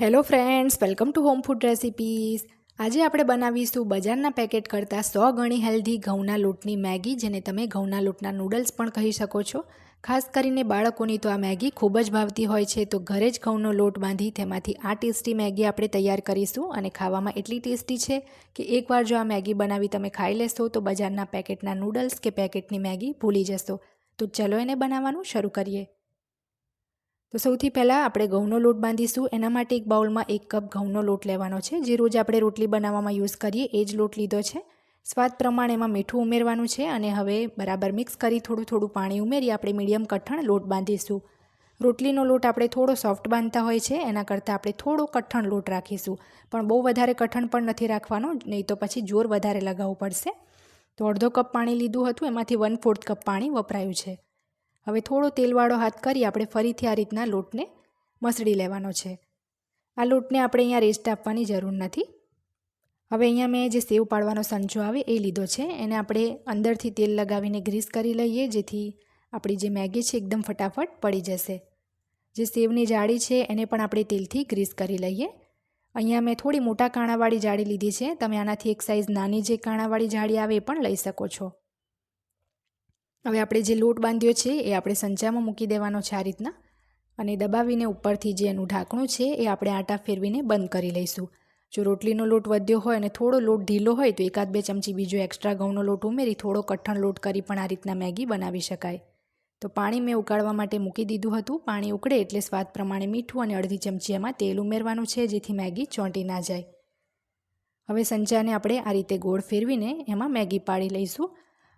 Hello friends welcome to home food recipes આજે આપણે બનાવીશું બજારના પેકેટ કરતાં સો ગણી હેલ્ધી ઘઉંના લોટની મેગી, જેને તમે ઘઉંના લોટના નૂડલ્સ પણ કહી શકો છો. ખાસ કરીને બાળકોની તો આ મેગી ખૂબ જ ભાવતી હોય છે, તો ઘરે જ ઘઉંનો લોટ બાંધી તેમાંથી આ ટેસ્ટી મેગી આપણે તૈયાર કરીશું અને ખાવામાં એટલી ટેસ્ટી છે કે એકવાર જો આ મેગી બનાવી તમે ખાઈ લેશો, તો બજારના પેકેટના નૂડલ્સ કે પેકેટની મેગી ભૂલી જશો. તો ચલો એને બનાવવાનું શરૂ કરીએ. તો સૌથી પહેલાં આપણે ઘઉંનો લોટ બાંધીશું. એના માટે એક બાઉલમાં એક કપ ઘઉંનો લોટ લેવાનો છે. જે રોજ આપણે રોટલી બનાવવામાં યુઝ કરીએ, એ જ લોટ લીધો છે. સ્વાદ પ્રમાણે એમાં મીઠું ઉમેરવાનું છે અને હવે બરાબર મિક્સ કરી થોડું થોડું પાણી ઉમેરી આપણે મીડિયમ કઠણ લોટ બાંધીશું. રોટલીનો લોટ આપણે થોડો સોફ્ટ બાંધતા હોય છે, એના કરતાં આપણે થોડો કઠણ લોટ રાખીશું. પણ બહુ વધારે કઠણ પણ નથી રાખવાનો, નહીં તો પછી જોર વધારે લગાવવું પડશે. તો અડધો કપ પાણી લીધું હતું, એમાંથી વન ફોર્થ કપ પાણી વપરાયું છે. હવે થોડો તેલવાળો હાથ કરી આપણે ફરીથી આ રીતના લોટને મસળી લેવાનો છે. આ લોટને આપણે અહીંયા રેસ્ટ આપવાની જરૂર નથી. હવે અહીંયા મેં જે સેવ પાડવાનો સંચો આવે એ લીધો છે. એને આપણે અંદરથી તેલ લગાવીને ગ્રીસ કરી લઈએ, જેથી આપણી જે મેગી છે એકદમ ફટાફટ પડી જશે. જે સેવની જાળી છે એને પણ આપણે તેલથી ગ્રીસ કરી લઈએ. અહીંયા મેં થોડી મોટા કાણાવાળી જાળી લીધી છે. તમે આનાથી એક સાઇઝ નાની જે કાણાવાળી જાળી આવે એ પણ લઈ શકો છો. હવે આપણે જે લોટ બાંધ્યો છે, એ આપણે સંચામાં મૂકી દેવાનો છે આ રીતના. અને દબાવીને ઉપરથી જે એનું ઢાંકણું છે, એ આપણે આટા ફેરવીને બંધ કરી લઈશું. જો રોટલીનો લોટ વધ્યો હોય અને થોડો લોટ ઢીલો હોય, તો એકાદ બે ચમચી બીજો એક્સ્ટ્રા ઘઉંનો લોટ ઉમેરી થોડો કઠણ લોટ કરી પણ આ રીતના મેગી બનાવી શકાય. તો પાણી મેં ઉકાળવા માટે મૂકી દીધું હતું. પાણી ઉકળે એટલે સ્વાદ પ્રમાણે મીઠું અને અડધી ચમચી એમાં તેલ ઉમેરવાનું છે, જેથી મેગી ચોંટી ના જાય. હવે સંચાને આપણે આ રીતે ગોળ ફેરવીને એમાં મેગી પાડી લઈશું.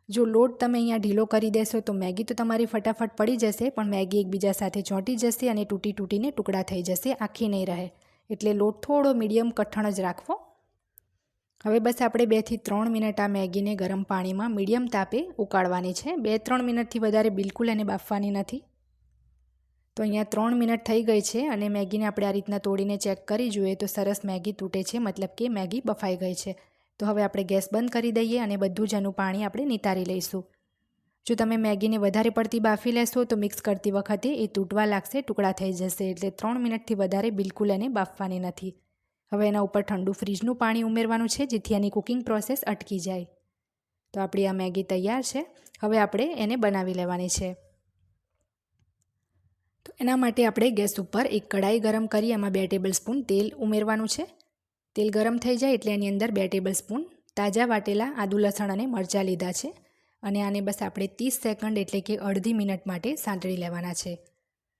જો લોટ તમે અહીંયા ઢીલો કરી દેશો તો મેગી તો તમારી ફટાફટ પડી જશે, પણ મેગી એકબીજા સાથે ચોંટી જશે અને તૂટી તૂટીને ટુકડા થઈ જશે, આખી નહીં રહે. એટલે લોટ થોડો મીડિયમ કઠણ જ રાખવો. હવે બસ આપણે બેથી ત્રણ મિનિટ આ મેગીને ગરમ પાણીમાં મીડિયમ તાપે ઉકાળવાની છે. બે ત્રણ મિનિટથી વધારે બિલકુલ એને બાફવાની નથી. તો અહીંયા ત્રણ મિનિટ થઈ ગઈ છે અને મેગીને આપણે આ રીતના તોડીને ચેક કરી જોઈએ તો સરસ મેગી તૂટે છે, મતલબ કે મેગી બફાઈ ગઈ છે. તો હવે આપણે ગેસ બંધ કરી દઈએ અને બધું જ એનું પાણી આપણે નિતારી લઈશું. જો તમે મેગીને વધારે પડતી બાફી લેશો તો મિક્સ કરતી વખતે એ તૂટવા લાગશે, ટુકડા થઈ જશે, એટલે ત્રણ મિનિટથી વધારે બિલકુલ એને બાફવાની નથી. હવે એના ઉપર ઠંડુ ફ્રીજનું પાણી ઉમેરવાનું છે, જેથી એની કુકિંગ પ્રોસેસ અટકી જાય. તો આપણી આ મેગી તૈયાર છે. હવે આપણે એને બનાવી લેવાની છે. તો એના માટે આપણે ગેસ ઉપર એક કડાઈ ગરમ કરી એમાં બે ટેબલ સ્પૂન તેલ ઉમેરવાનું છે. તેલ ગરમ થઈ જાય એટલે એની અંદર બે ટેબલ સ્પૂન તાજા વાટેલા આદુ લસણ અને મરચાં લીધા છે અને આને બસ આપણે ત્રીસ સેકન્ડ એટલે કે અડધી મિનિટ માટે સાંતળી લેવાના છે.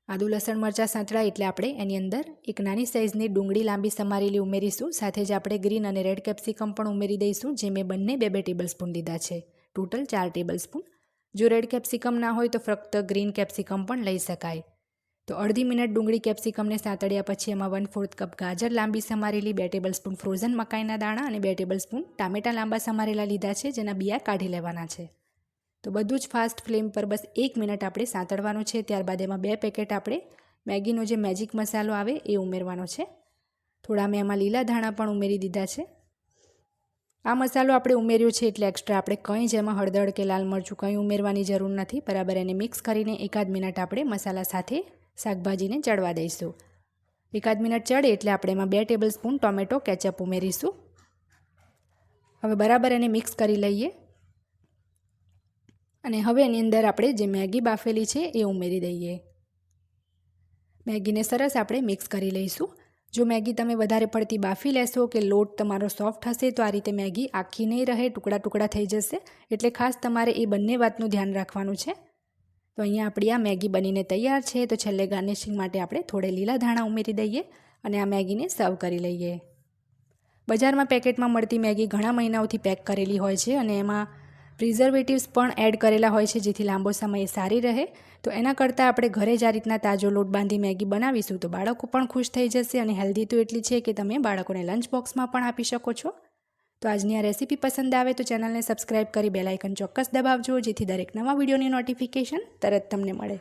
આદુ લસણ, મરચાં સાંતળાય એટલે આપણે એની અંદર એક નાની સાઇઝની ડુંગળી લાંબી સમારેલી ઉમેરીશું. સાથે જ આપણે ગ્રીન અને રેડ કેપ્સિકમ પણ ઉમેરી દઈશું, જે મેં બંને બે બે ટેબલ સ્પૂન લીધા છે. ટોટલ ચાર ટેબલ સ્પૂન જો રેડ કેપ્સિકમ ના હોય તો ફક્ત ગ્રીન કેપ્સિકમ પણ લઈ શકાય. તો અડધી મિનિટ ડુંગળી કેપ્સિકમને સાંતળ્યા પછી એમાં વન ફોર્થ કપ ગાજર લાંબી સમારેલી, બે ટેબલ સ્પૂન ફ્રોઝન મકાઈના દાણા અને બે ટેબલ સ્પૂન ટામેટા લાંબા સમારેલા લીધા છે, જેના બિયા કાઢી લેવાના છે. તો બધું જ ફાસ્ટ ફ્લેમ પર બસ એક મિનિટ આપણે સાંતળવાનું છે, ત્યારબાદ એમાં બે પેકેટ આપણે મેગીનો જે મેજિક મસાલો આવે એ ઉમેરવાનો છે. થોડા મેં એમાં લીલા ધાણા પણ ઉમેરી દીધા છે. આ મસાલો આપણે ઉમેર્યો છે એટલે એક્સ્ટ્રા આપણે કંઈ જેમાં હળદર કે લાલ મરચું કંઈ ઉમેરવાની જરૂર નથી, બરાબર એને મિક્સ કરીને એકાદ મિનિટ આપણે મસાલા સાથે શાકભાજીને ચડવા દઈશું. એકાદ મિનિટ ચડે એટલે આપણે એમાં બે ટેબલ સ્પૂન ટોમેટો, કેચઅપ ઉમેરીશું. હવે બરાબર એને મિક્સ કરી લઈએ. અને હવે એની અંદર આપણે જે મેગી બાફેલી છે એ ઉમેરી દઈએ. મેગીને સરસ આપણે મિક્સ કરી લઈશું. જો મેગી તમે વધારે પડતી બાફી લેશો કે લોટ તમારો સોફ્ટ હશે તો આ રીતે મેગી આખી નહીં રહે ટુકડા ટુકડા થઈ જશે. એટલે ખાસ તમારે એ બંને વાતનું ધ્યાન રાખવાનું છે. તો અહીંયા આપણી આ મેગી બનીને તૈયાર છે. તો છેલ્લે ગાર્નિશિંગ માટે આપણે થોડે લીલા ધાણા ઉમેરી દઈએ અને આ મેગીને સર્વ કરી લઈએ. બજારમાં પેકેટમાં મળતી મેગી ઘણા મહિનાઓથી પેક કરેલી હોય છે અને એમાં પ્રિઝર્વેટિવ્સ પણ એડ કરેલા હોય છે જેથી લાંબો સમય સારી રહે. તો એના કરતાં આપણે ઘરે જ આ રીતના તાજો લોટ બાંધી મેગી બનાવીશું તો બાળકો પણ ખુશ થઈ જશે અને હેલ્ધી તો એટલી છે કે તમે બાળકોને લંચ બોક્સમાં પણ આપી શકો છો. તો આજની આ રેસીપી પસંદ આવે તો ચેનલને સબસ્ક્રાઇબ કરી બેલાઇકન ચોક્કસ દબાવજો, જેથી દરેક નવા વિડીયોની નોટિફિકેશન તરત તમને મળે.